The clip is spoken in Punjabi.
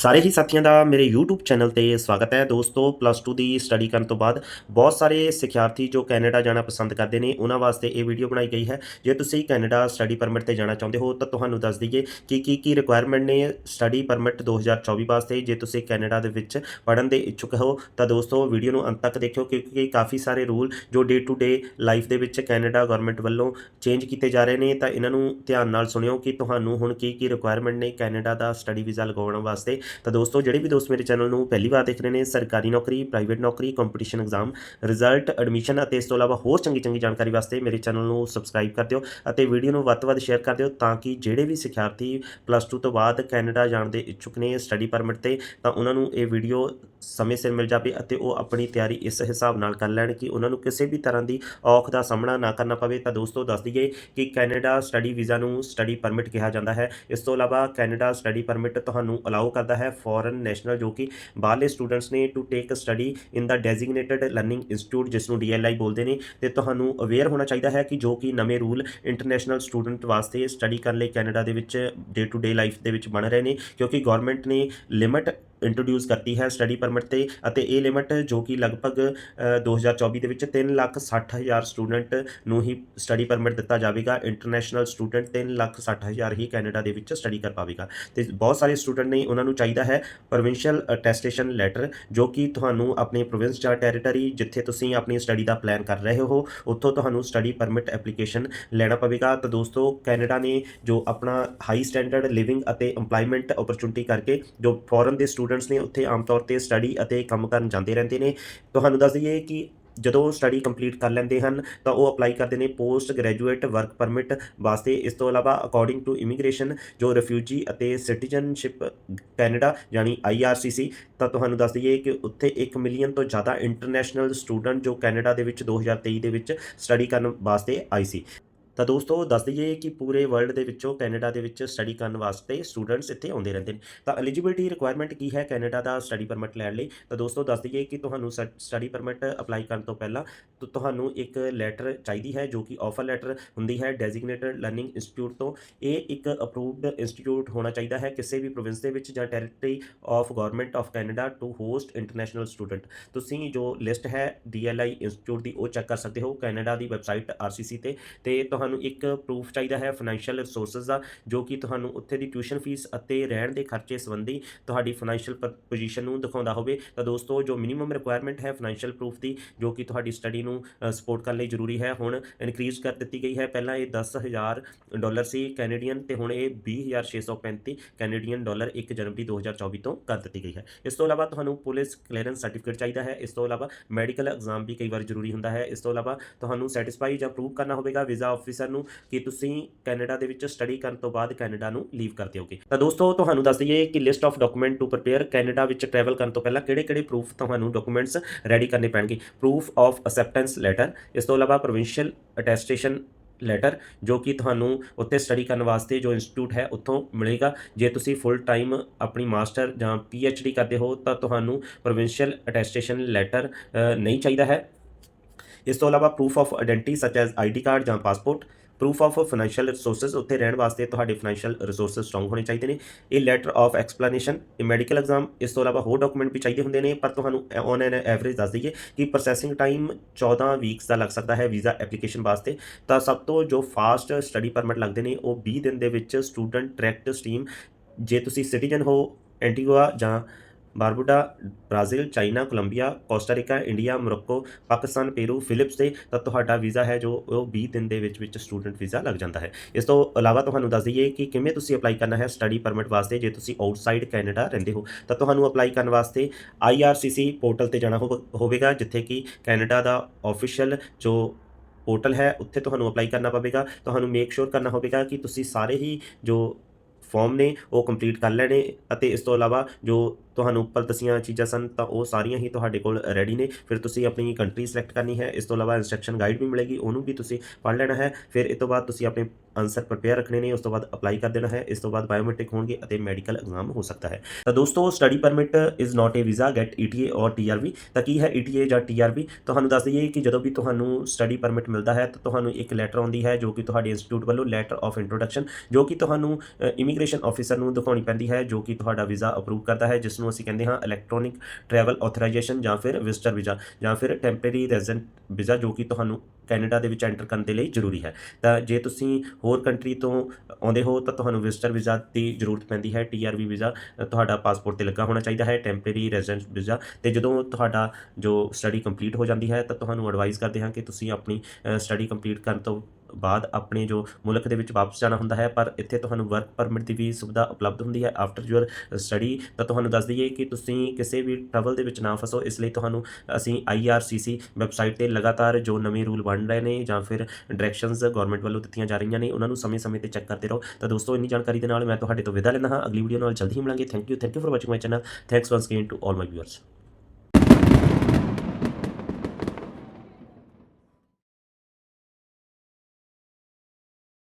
ਸਾਰੇ ਹੀ ਸਾਥੀਆਂ ਦਾ ਮੇਰੇ YouTube ਚੈਨਲ ਤੇ ਸਵਾਗਤ ਹੈ। ਦੋਸਤੋ ਪਲੱਸ 2 ਦੀ ਸਟੱਡੀ ਕਰਨ ਤੋਂ ਬਾਅਦ ਬਹੁਤ ਸਾਰੇ ਸਿੱਖਿਆਰਥੀ ਜੋ ਕੈਨੇਡਾ ਜਾਣਾ ਪਸੰਦ ਕਰਦੇ ਨੇ, ਉਹਨਾਂ ਵਾਸਤੇ ਇਹ ਵੀਡੀਓ ਬਣਾਈ ਗਈ ਹੈ। ਜੇ ਤੁਸੀਂ ਕੈਨੇਡਾ ਸਟੱਡੀ ਪਰਮਿਟ ਤੇ ਜਾਣਾ ਚਾਹੁੰਦੇ ਹੋ, ਤਾਂ ਤੁਹਾਨੂੰ ਦੱਸ ਦਈਏ ਕਿ ਕੀ ਕੀ ਰਿਕੁਆਇਰਮੈਂਟ ਨੇ ਸਟੱਡੀ ਪਰਮਿਟ 2024 ਵਾਸਤੇ। ਜੇ ਤੁਸੀਂ ਕੈਨੇਡਾ ਦੇ ਵਿੱਚ ਪੜ੍ਹਨ ਦੇ ਇੱਛੁਕ ਹੋ, ਤਾਂ ਦੋਸਤੋ ਵੀਡੀਓ ਨੂੰ ਅੰਤ ਤੱਕ ਦੇਖਿਓ, ਕਿਉਂਕਿ ਕਾਫੀ ਸਾਰੇ ਰੂਲ ਜੋ ਡੇ ਟੂ ਡੇ ਲਾਈਫ ਦੇ ਵਿੱਚ ਕੈਨੇਡਾ ਗਵਰਨਮੈਂਟ ਵੱਲੋਂ ਚੇਂਜ ਕੀਤੇ ਜਾ ਰਹੇ ਨੇ, ਤਾਂ ਇਹਨਾਂ ਨੂੰ ਧਿਆਨ ਨਾਲ ਸੁਣਿਓ ਕਿ ਤੁਹਾਨੂੰ ਹੁਣ ਕੀ ਕੀ ਰਿਕੁਆਇਰਮੈਂਟ ਨੇ ਕੈਨੇਡਾ ਦਾ ਸਟੱਡੀ ਵੀਜ਼ਾ ਲਗਾਉਣ ਵਾਸਤੇ। ਤਾਂ ਦੋਸਤੋ, ਜਿਹੜੇ ਵੀ ਦੋਸਤ ਮੇਰੇ ਚੈਨਲ ਨੂੰ ਪਹਿਲੀ ਵਾਰ ਦੇਖ ਰਹੇ ਨੇ, ਸਰਕਾਰੀ ਨੌਕਰੀ, ਪ੍ਰਾਈਵੇਟ ਨੌਕਰੀ ਕੰਪੀਟੀਸ਼ਨ ਐਗਜ਼ਾਮ ਰਿਜ਼ਲਟ ਐਡਮਿਸ਼ਨ ਅਤੇ ਇਸ ਤੋਂ ਇਲਾਵਾ ਹੋਰ ਚੰਗੀ ਚੰਗੀ ਜਾਣਕਾਰੀ ਵਾਸਤੇ ਮੇਰੇ ਚੈਨਲ ਨੂੰ ਸਬਸਕ੍ਰਾਈਬ ਕਰ ਦਿਓ ਅਤੇ ਵੀਡੀਓ ਨੂੰ ਵੱਧ ਤੋਂ ਵੱਧ ਸ਼ੇਅਰ ਕਰ ਦਿਓ ਤਾਂ ਕਿ ਜਿਹੜੇ ਵੀ ਸਿੱਖਿਆਰਥੀ ਪਲੱਸ 2 ਤੋਂ ਬਾਅਦ ਕੈਨੇਡਾ ਜਾਣ ਦੇ ਇੱਛੁਕ ਨੇ ਸਟੱਡੀ ਪਰਮਿਟ ਤੇ, ਤਾਂ ਉਹਨਾਂ ਨੂੰ ਇਹ ਵੀਡੀਓ ਸਮੇਂ ਸਿਰ ਮਿਲ ਜਾਵੇ ਅਤੇ ਉਹ ਆਪਣੀ ਤਿਆਰੀ ਇਸ ਹਿਸਾਬ ਨਾਲ ਕਰ ਲੈਣ ਕਿ ਉਹਨਾਂ ਨੂੰ ਕਿਸੇ ਵੀ ਤਰ੍ਹਾਂ ਦੀ ਔਖ ਦਾ ਸਾਹਮਣਾ ਨਾ ਕਰਨਾ ਪਵੇ। ਤਾਂ ਦੋਸਤੋ, ਦੱਸ ਦਈਏ ਕਿ ਕੈਨੇਡਾ ਸਟੱਡੀ ਵੀਜ਼ਾ ਨੂੰ ਸਟੱਡੀ ਪਰਮਿਟ ਕਿਹਾ ਜਾਂਦਾ ਹੈ। ਇਸ ਤੋਂ ਇਲਾਵਾ ਕੈਨੇਡਾ ਸਟੱਡੀ ਪਰਮਿਟ ਤੁਹਾਨੂੰ ਅਲਾਉ ਕਰਦਾ ਹੈ ਫੋਰਨ ਨੈਸ਼ਨਲ ਜੋ ਕਿ ਬਾਹਰਲੇ ਸਟੂਡੈਂਟਸ ਨੇ to take study in the designated learning institute ਜਿਸ ਨੂੰ DLI ਬੋਲਦੇ ਨੇ। ਤੇ ਤੁਹਾਨੂੰ ਅਵੇਅਰ ਹੋਣਾ ਚਾਹੀਦਾ ਹੈ ਕਿ ਜੋ ਕਿ ਨਵੇਂ ਰੂਲ ਇੰਟਰਨੈਸ਼ਨਲ ਸਟੂਡੈਂਟ ਵਾਸਤੇ ਸਟੱਡੀ ਕਰਨ ਲਈ ਕੈਨੇਡਾ ਦੇ ਵਿੱਚ ਡੇ ਟੂ ਡੇ ਲਾਈਫ ਦੇ ਵਿੱਚ ਬਣ ਰਹੇ ਨੇ, ਕਿਉਂਕਿ ਗਵਰਨਮੈਂਟ ਨੇ ਲਿਮਟ ਇੰਟਰੋਡਿਊਸ ਕਰਤੀ ਹੈ ਸਟੱਡੀ ਪਰਮਿਟ ਤੇ ਅਤੇ ਇਹ ਲਿਮਟ ਜੋ ਕਿ ਲਗਭਗ ਅ, 2024 ਦੇ ਵਿੱਚ 3 ਲੱਖ 60 ਹਜ਼ਾਰ ਸਟੂਡੈਂਟ ਨੂੰ ਹੀ ਸਟੱਡੀ ਪਰਮਿਟ ਦਿੱਤਾ ਜਾਵੇਗਾ। ਇੰਟਰਨੈਸ਼ਨਲ ਸਟੂਡੈਂਟ 3 ਲੱਖ 60 ਹਜ਼ਾਰ ਹੀ ਕੈਨੇਡਾ ਦੇ ਵਿੱਚ ਸਟੱਡੀ ਕਰ ਪਾਵੇਗਾ। ਤੇ ਬਹੁਤ ਸਾਰੇ ਸਟੂਡੈਂਟ ਨੇ ਉਹਨਾਂ ਨੂੰ ਚਾਹੀਦਾ ਹੈ ਪ੍ਰੋਵਿੰਸ਼ੀਅਲ ਅਟੈਸਟੇਸ਼ਨ ਲੈਟਰ ਜੋ ਕਿ ਤੁਹਾਨੂੰ ਆਪਣੇ ਪ੍ਰੋਵਿੰਸ ਜਾਂ ਟੈਰੀਟਰੀ ਜਿੱਥੇ ਤੁਸੀਂ ਆਪਣੀ ਸਟੱਡੀ ਦਾ ਪਲਾਨ ਕਰ ਰਹੇ ਹੋ ਉੱਥੋਂ ਤੁਹਾਨੂੰ ਸਟੱਡੀ ਪਰਮਿਟ ਐਪਲੀਕੇਸ਼ਨ ਲੈਣਾ ਪਵੇਗਾ। ਤਾਂ ਦੋਸਤੋ ਕੈਨੇਡਾ ਨੇ ਜੋ ਆਪਣਾ ਹਾਈ ਸਟੈਂਡਰਡ ਲਿਵਿੰਗ ਅਤੇ ਏਮਪਲੋਇਮੈਂਟ ਓਪਰਚੁਨਿਟੀ ਕਰਕੇ ਜੋ ਫੋਰਨ ਦੇ ਸਟੂਡੈਂਟ ਸਟੂਡੈਂਟਸ ਨੇ ਉੱਥੇ ਆਮ ਤੌਰ ਤੇ ਸਟੱਡੀ ਅਤੇ ਕੰਮ ਕਰਨ ਜਾਂਦੇ ਰਹਿੰਦੇ ਨੇ। ਤੁਹਾਨੂੰ ਦੱਸ ਦਈਏ ਕਿ ਜਦੋਂ ਸਟੱਡੀ ਕੰਪਲੀਟ ਕਰ ਲੈਂਦੇ ਹਨ, ਤਾਂ ਉਹ ਅਪਲਾਈ ਕਰਦੇ ਨੇ ਪੋਸਟ ਗ੍ਰੈਜੂਏਟ ਵਰਕ ਪਰਮਿਟ ਵਾਸਤੇ। ਇਸ ਤੋਂ ਇਲਾਵਾ ਅਕੋਰਡਿੰਗ ਟੂ ਇਮੀਗ੍ਰੇਸ਼ਨ ਜੋ ਰਿਫਿਊਜੀ ਅਤੇ ਸਿਟੀਜ਼ਨਸ਼ਿਪ ਕੈਨੇਡਾ ਯਾਨੀ IRCC ਤਾਂ ਤੁਹਾਨੂੰ ਦੱਸ ਦਈਏ ਕਿ ਉੱਥੇ 1 ਮਿਲੀਅਨ ਤੋਂ ਜ਼ਿਆਦਾ ਇੰਟਰਨੈਸ਼ਨਲ ਸਟੂਡੈਂਟ ਜੋ ਕੈਨੇਡਾ ਦੇ ਵਿੱਚ 2023 ਦੇ ਵਿੱਚ ਸਟੱਡੀ ਕਰਨ ਵਾਸਤੇ ਆਈ ਸੀ। ਤਾਂ ਦੋਸਤੋ, ਦੱਸ ਦਈਏ ਕਿ ਪੂਰੇ ਵਰਲਡ ਦੇ ਵਿੱਚੋਂ ਕੈਨੇਡਾ ਦੇ ਵਿੱਚ ਸਟੱਡੀ ਕਰਨ ਵਾਸਤੇ ਸਟੂਡੈਂਟਸ ਇੱਥੇ ਆਉਂਦੇ ਰਹਿੰਦੇ ਨੇ। ਤਾਂ ਐਲੀਜੀਬਿਲਟੀ ਰਿਕੁਆਇਰਮੈਂਟ ਕੀ ਹੈ ਕੈਨੇਡਾ ਦਾ ਸਟੱਡੀ ਪਰਮਿਟ ਲੈਣ ਲਈ? ਤਾਂ ਦੋਸਤੋ, ਦੱਸ ਦਈਏ ਕਿ ਤੁਹਾਨੂੰ ਸਟੱਡੀ ਪਰਮਿਟ ਅਪਲਾਈ ਕਰਨ ਤੋਂ ਪਹਿਲਾਂ ਤੁਹਾਨੂੰ ਇੱਕ ਲੈਟਰ ਚਾਹੀਦੀ ਹੈ ਜੋ ਕਿ ਆਫਰ ਲੈਟਰ ਹੁੰਦੀ ਹੈ ਡੈਜ਼ਿਗਨੇਟਡ ਲਰਨਿੰਗ ਇੰਸਟੀਚਿਊਟ ਤੋਂ। ਇਹ ਇੱਕ ਅਪਰੂਵਡ ਇੰਸਟੀਚਿਊਟ ਹੋਣਾ ਚਾਹੀਦਾ ਹੈ ਕਿਸੇ ਵੀ ਪ੍ਰੋਵਿੰਸ ਦੇ ਵਿੱਚ ਜਾਂ territory of government of Canada to host international student ਤੁਸੀਂ ਜੋ ਲਿਸਟ ਹੈ DLI ਇੰਸਟੀਚਿਊਟ ਦੀ ਉਹ ਚੈੱਕ ਕਰ ਸਕਦੇ ਹੋ। ਕੈਨੇਡਾ ਦੀ ਵੈਬਸਾਈਟ RCC ਤੇ। ਤੇ ਤੁਹਾਨੂੰ ਇੱਕ ਪ੍ਰੂਫ ਚਾਹੀਦਾ ਹੈ ਫਾਈਨੈਂਸ਼ੀਅਲ ਰਿਸੋਰਸਸ ਦਾ, ਜੋ ਕਿ ਤੁਹਾਨੂੰ ਉੱਥੇ ਦੀ ਟਿਊਸ਼ਨ ਫੀਸ ਅਤੇ ਰਹਿਣ ਦੇ ਖਰਚੇ ਸੰਬੰਧੀ ਤੁਹਾਡੀ ਫਾਈਨੈਂਸ਼ੀਅਲ ਪੋਜੀਸ਼ਨ ਨੂੰ ਦਿਖਾਉਂਦਾ ਹੋਵੇ। ਤਾਂ ਦੋਸਤੋ, ਜੋ ਮਿਨੀਮਮ ਰਿਕੁਆਇਰਮੈਂਟ ਹੈ ਫਾਈਨੈਂਸ਼ੀਅਲ ਪ੍ਰੂਫ ਦੀ, ਜੋ ਕਿ ਤੁਹਾਡੀ ਸਟੱਡੀ ਨੂੰ ਸਪੋਰਟ ਕਰਨ ਲਈ ਜ਼ਰੂਰੀ ਹੈ, ਹੁਣ ਇਨਕਰੀਜ਼ ਕਰ ਦਿੱਤੀ ਗਈ ਹੈ। ਪਹਿਲਾਂ ਇਹ 10000 ਡਾਲਰ ਸੀ ਕੈਨੇਡੀਅਨ ਤੇ ਹੁਣ ਇਹ 20635 ਕੈਨੇਡੀਅਨ ਡਾਲਰ 1 ਜਨਵਰੀ 2024 ਤੋਂ ਕਰ ਦਿੱਤੀ ਗਈ ਹੈ। ਇਸ ਤੋਂ ਇਲਾਵਾ ਤੁਹਾਨੂੰ ਪੁਲਿਸ ਕਲੀਅਰੈਂਸ ਸਰਟੀਫਿਕੇਟ ਚਾਹੀਦਾ ਹੈ। ਇਸ ਤੋਂ ਇਲਾਵਾ ਮੈਡੀਕਲ ਐਗਜ਼ਾਮ ਵੀ ਕਈ ਵਾਰ ਜ਼ਰੂਰੀ ਹੁੰਦਾ ਹੈ। ਇਸ ਤੋਂ ਇਲਾਵਾ ਤੁਹਾਨੂੰ ਸੈਟੀਸਫਾਈ ਜਾਂ ਪ੍ਰੂਵ ਕਰਨਾ ਹੋਵੇਗਾ ਵੀਜ਼ਾ ਆਫੀਸਰ ਨੂੰ ਕਿ ਤੁਸੀਂ ਕੈਨੇਡਾ ਦੇ ਵਿੱਚ ਸਟੱਡੀ ਕਰਨ ਤੋਂ ਬਾਅਦ ਕੈਨੇਡਾ ਨੂੰ ਲੀਵ ਕਰ ਦਿਓਗੇ। ਤਾਂ ਦੋਸਤੋ, ਤੁਹਾਨੂੰ ਦੱਸ ਦਈਏ ਕਿ list of document to prepare Canada ਵਿੱਚ ਟਰੈਵਲ ਕਰਨ ਤੋਂ ਪਹਿਲਾਂ ਕਿਹੜੇ-ਕਿਹੜੇ ਪ੍ਰੂਫ ਤੁਹਾਨੂੰ ਡਾਕੂਮੈਂਟਸ ਰੈਡੀ ਕਰਨੇ ਪੈਣਗੇ? ਪ੍ਰੂਫ ਆਫ ਅਸੈਪਟੈਂਸ ਲੈਟਰ ਇਸ ਤੋਂ ਇਲਾਵਾ ਪ੍ਰੋਵਿੰਸ਼ੀਅਲ ਅਟੈਸਟੇਸ਼ਨ ਲੈਟਰ ਜੋ ਕਿ ਤੁਹਾਨੂੰ ਉੱਥੇ ਸਟੱਡੀ ਕਰਨ ਵਾਸਤੇ ਜੋ ਇੰਸਟੀਚਿਊਟ ਹੈ, ਉੱਥੋਂ ਮਿਲੇਗਾ। ਜੇ ਤੁਸੀਂ ਫੁੱਲ ਟਾਈਮ ਆਪਣੀ ਮਾਸਟਰ ਜਾਂ ਡੀ ਕਰਦੇ ਹੋ, ਤਾਂ ਤੁਹਾਨੂੰ ਪ੍ਰੋਵਿੰਸ਼ੀਅਲ ਅਟੈਸਟੇਸ਼ਨ ਲੈਟਰ ਨਹੀਂ ਚਾਹੀਦਾ ਹੈ। ਇਸ ਤੋਂ ਇਲਾਵਾ proof of identity such as ID card ਜਾਂ passport proof of financial resources ਉੱਥੇ ਰਹਿਣ ਵਾਸਤੇ ਤੁਹਾਡੇ ਫਾਈਨੈਂਸ਼ੀਅਲ ਰਿਸੋਰਸਸ ਸਟਰੋਂਗ ਹੋਣੇ ਚਾਹੀਦੇ ਨੇ। ਇਹ ਲੈਟਰ ਆਫ ਐਕਸਪਲੇਨੇਸ਼ਨ ਇਹ ਮੈਡੀਕਲ ਐਗਜ਼ਾਮ ਇਸ ਤੋਂ ਇਲਾਵਾ ਹੋਰ ਡਾਕੂਮੈਂਟ ਵੀ ਚਾਹੀਦੇ ਹੁੰਦੇ ਨੇ, ਪਰ ਤੁਹਾਨੂੰ ਔਨ ਐਨ ਐਵਰੇਜ ਦੱਸ ਦਈਏ ਕਿ ਪ੍ਰੋਸੈਸਿੰਗ ਟਾਈਮ 14 ਵੀਕਸ ਦਾ ਲੱਗ ਸਕਦਾ ਹੈ ਵੀਜ਼ਾ ਐਪਲੀਕੇਸ਼ਨ ਵਾਸਤੇ। ਤਾਂ ਸਭ ਤੋਂ ਜੋ ਫਾਸਟ ਸਟੱਡੀ ਪਰਮਿਟ ਲੱਗਦੇ ਨੇ, ਉਹ 20 ਦਿਨ ਦੇ ਵਿੱਚ ਸਟੂਡੈਂਟ ਡਾਇਰੈਕਟ ਸਟ੍ਰੀਮ ਜੇ ਤੁਸੀਂ ਸਿਟੀਜ਼ਨ ਹੋ ਐਂਟੀਗੁਆ ਜਾਂ Barbuda, Brazil, China, Colombia Costa Rica India, Morocco, Pakistan, Peru, Philippines ਤੇ ਤਾਂ ਤੁਹਾਡਾ ਵੀਜ਼ਾ ਹੈ ਜੋ ਉਹ 20 ਦਿਨ ਦੇ ਵਿੱਚ ਵਿੱਚ ਸਟੂਡੈਂਟ ਵੀਜ਼ਾ ਲੱਗ ਜਾਂਦਾ ਹੈ। ਇਸ ਤੋਂ ਇਲਾਵਾ ਤੁਹਾਨੂੰ ਦੱਸ ਦਈਏ ਕਿ ਕਿਵੇਂ ਤੁਸੀਂ ਅਪਲਾਈ ਕਰਨਾ ਹੈ ਸਟੱਡੀ ਪਰਮਿਟ ਵਾਸਤੇ ਜੇ ਤੁਸੀਂ ਆਊਟਸਾਈਡ ਕੈਨੇਡਾ ਰਹਿੰਦੇ ਹੋ, ਤਾਂ ਤੁਹਾਨੂੰ ਅਪਲਾਈ ਕਰਨ ਵਾਸਤੇ IRCC ਪੋਰਟਲ ਤੇ ਜਾਣਾ ਹੋਵ- ਹੋਵੇਗਾ, ਜਿੱਥੇ ਕਿ ਕੈਨੇਡਾ ਦਾ ਆਫੀਸ਼ੀਅਲ ਜੋ ਪੋਰਟਲ ਹੈ ਉੱਥੇ ਤੁਹਾਨੂੰ ਅਪਲਾਈ ਕਰਨਾ ਪਵੇਗਾ। ਤੁਹਾਨੂੰ ਮੇਕ ਸ਼ੋਰ ਕਰਨਾ ਹੋਵੇਗਾ ਕਿ ਤੁਸੀਂ ਸਾਰੇ ਹੀ ਜੋ ਫਾਰਮ ਨੇ ਉਹ ਕੰਪਲੀਟ ਕਰ ਲੈਣੇ ਅਤੇ ਇਸ ਤੋਂ ਇਲਾਵਾ ਜੋ ਤੁਹਾਨੂੰ ਉੱਪਰ ਦਸੀਆਂ ਚੀਜ਼ਾਂ ਸਨ, ਤਾਂ ਉਹ ਸਾਰੀਆਂ ਹੀ ਤੁਹਾਡੇ ਕੋਲ ਰੈਡੀ ਨੇ। ਫਿਰ ਤੁਸੀਂ ਆਪਣੀ ਕੰਟਰੀ ਸਿਲੈਕਟ ਕਰਨੀ ਹੈ, ਇਸ ਤੋਂ ਇਲਾਵਾ ਇਨਸਟਰਕਸ਼ਨ ਗਾਈਡ ਵੀ ਮਿਲੇਗੀ, ਉਹਨੂੰ ਵੀ ਤੁਸੀਂ ਪੜ੍ਹ ਲੈਣਾ ਹੈ। ਫਿਰ ਇਸ ਤੋਂ ਬਾਅਦ ਤੁਸੀਂ ਆਪਣੇ ਆਨਸਰ ਪ੍ਰਪੇਅਰ ਰੱਖਣੇ ਨੇ, ਉਸ ਤੋਂ ਬਾਅਦ ਅਪਲਾਈ ਕਰ ਦੇਣਾ ਹੈ, ਇਸ ਤੋਂ ਬਾਅਦ ਬਾਇਓਮੈਟ੍ਰਿਕ ਹੋਣਗੇ ਅਤੇ ਮੈਡੀਕਲ ਐਗਜ਼ਾਮ ਹੋ ਸਕਦਾ ਹੈ। ਤਾਂ ਦੋਸਤੋ study permit is not a visa get ETA or TRV ਤਾਂ ਕੀ ਹੈ ETA ਜਾਂ TRV? ਤੁਹਾਨੂੰ ਦੱਸ ਦਈਏ ਕਿ ਜਦੋਂ ਵੀ ਤੁਹਾਨੂੰ ਸਟੱਡੀ ਪਰਮਿਟ ਮਿਲਦਾ ਹੈ, ਤਾਂ ਤੁਹਾਨੂੰ ਇੱਕ ਲੈਟਰ ਆਉਂਦੀ ਹੈ, ਜੋ ਕਿ ਤੁਹਾਡੇ ਇੰਸਟੀਚਿਊਟ ਵੱਲੋਂ ਲੈਟਰ ਆਫ ਇੰਟਰੋਡਕਸ਼ਨ ਜੋ ਕਿ ਤੁਹਾਨੂੰ ਇਮੀਗ੍ਰੇਸ਼ਨ ਆਫੀਸਰ ਨੂੰ ਦਿਖਾਉਣੀ ਪੈਂਦੀ ਹੈ, ਜੋ ਕਿ ਤੁਹਾਡਾ ਵੀਜ਼ਾ ਅਪਰੂਵ ਕਰਦਾ ਹੈ, ਜਿਸ ਨੂੰ ਅਸੀਂ ਕਹਿੰਦੇ ਹਾਂ ਇਲੈਕਟ੍ਰੋਨਿਕ ਟਰੈਵਲ ਆਥੋਰਾਈਜੇਸ਼ਨ ਜਾਂ ਫਿਰ ਵਿਜ਼ਟਰ ਵੀਜ਼ਾ ਜਾਂ ਫਿਰ ਟੈਂਪਰੇਰੀ ਰੈਜ਼ੀਡੈਂਟ ਵੀਜ਼ਾ ਜੋ ਕਿ ਤੁਹਾਨੂੰ ਕੈਨੇਡਾ ਦੇ ਵਿੱਚ ਐਂਟਰ ਕਰਨ ਦੇ ਲਈ ਜ਼ਰੂਰੀ ਹੈ। ਤਾਂ ਜੇ ਤੁਸੀਂ ਹੋਰ ਕੰਟਰੀ ਤੋਂ ਆਉਂਦੇ ਹੋ ਤਾਂ ਤੁਹਾਨੂੰ ਵਿਜ਼ਟਰ ਵੀਜ਼ਾ ਦੀ ਜ਼ਰੂਰਤ ਪੈਂਦੀ ਹੈ TRV ਵੀਜ਼ਾ ਤੁਹਾਡਾ ਪਾਸਪੋਰਟ ਤੇ ਲੱਗਾ ਹੋਣਾ ਚਾਹੀਦਾ ਹੈ ਟੈਂਪਰੇਰੀ ਰੈਜ਼ੀਡੈਂਟ ਵੀਜ਼ਾ ਤੇ ਜਦੋਂ ਤੁਹਾਡਾ ਜੋ ਸਟੱਡੀ ਕੰਪਲੀਟ ਹੋ ਜਾਂਦੀ ਹੈ ਤਾਂ ਤੁਹਾਨੂੰ ਐਡਵਾਈਸ ਕਰਦੇ ਹਾਂ ਕਿ ਤੁਸੀਂ ਆਪਣੀ ਸਟੱਡੀ ਕੰਪਲੀਟ ਕਰਨ ਤੋਂ ਬਾਅਦ ਆਪਣੇ ਜੋ ਮੁਲਕ ਦੇ ਵਿੱਚ ਵਾਪਸ ਜਾਣਾ ਹੁੰਦਾ ਹੈ, ਪਰ ਇੱਥੇ ਤੁਹਾਨੂੰ ਵਰਕ ਪਰਮਿਟ ਦੀ ਵੀ ਸੁਵਿਧਾ ਉਪਲਬਧ ਹੁੰਦੀ ਹੈ। ਆਫਟਰ ਯੂਅਰ ਸਟੱਡੀ ਤਾਂ ਤੁਹਾਨੂੰ ਦੱਸ ਦਈਏ ਕਿ ਤੁਸੀਂ ਕਿਸੇ ਵੀ ਟਰਬਲ ਦੇ ਵਿੱਚ ਨਾ ਫਸੋ, ਇਸ ਲਈ ਤੁਹਾਨੂੰ ਅਸੀਂ IRCC ਵੈਬਸਾਈਟ ਤੇ ਲਗਾਤਾਰ ਜੋ ਨਵੇਂ ਰੂਲ ਬਣ ਰਹੇ ਨੇ ਜਾਂ ਫਿਰ ਡਾਇਰੈਕਸ਼ਨਸ ਗਵਰਨਮੈਂਟ ਵੱਲੋਂ ਦਿੱਤੀਆਂ ਜਾ ਰਹੀਆਂ ਨੇ, ਉਹਨਾਂ ਨੂੰ ਸਮੇਂ-ਸਮੇਂ ਤੇ ਚੈੱਕ ਕਰਦੇ ਰਹੋ। ਤਾਂ ਦੋਸਤੋ, ਇੰਨੀ ਜਾਣਕਾਰੀ ਦੇ ਨਾਲ ਮੈਂ ਤੁਹਾਡੇ ਤੋਂ ਵਿਦਾ ਲੈਂਦਾ ਹਾਂ। ਅਗਲੀ ਵੀਡੀਓ ਨਾਲ ਜਲਦੀ ਹੀ ਮਿਲਾਂਗੇ। Thank you thank you for watching my channel thanks once again to all my viewers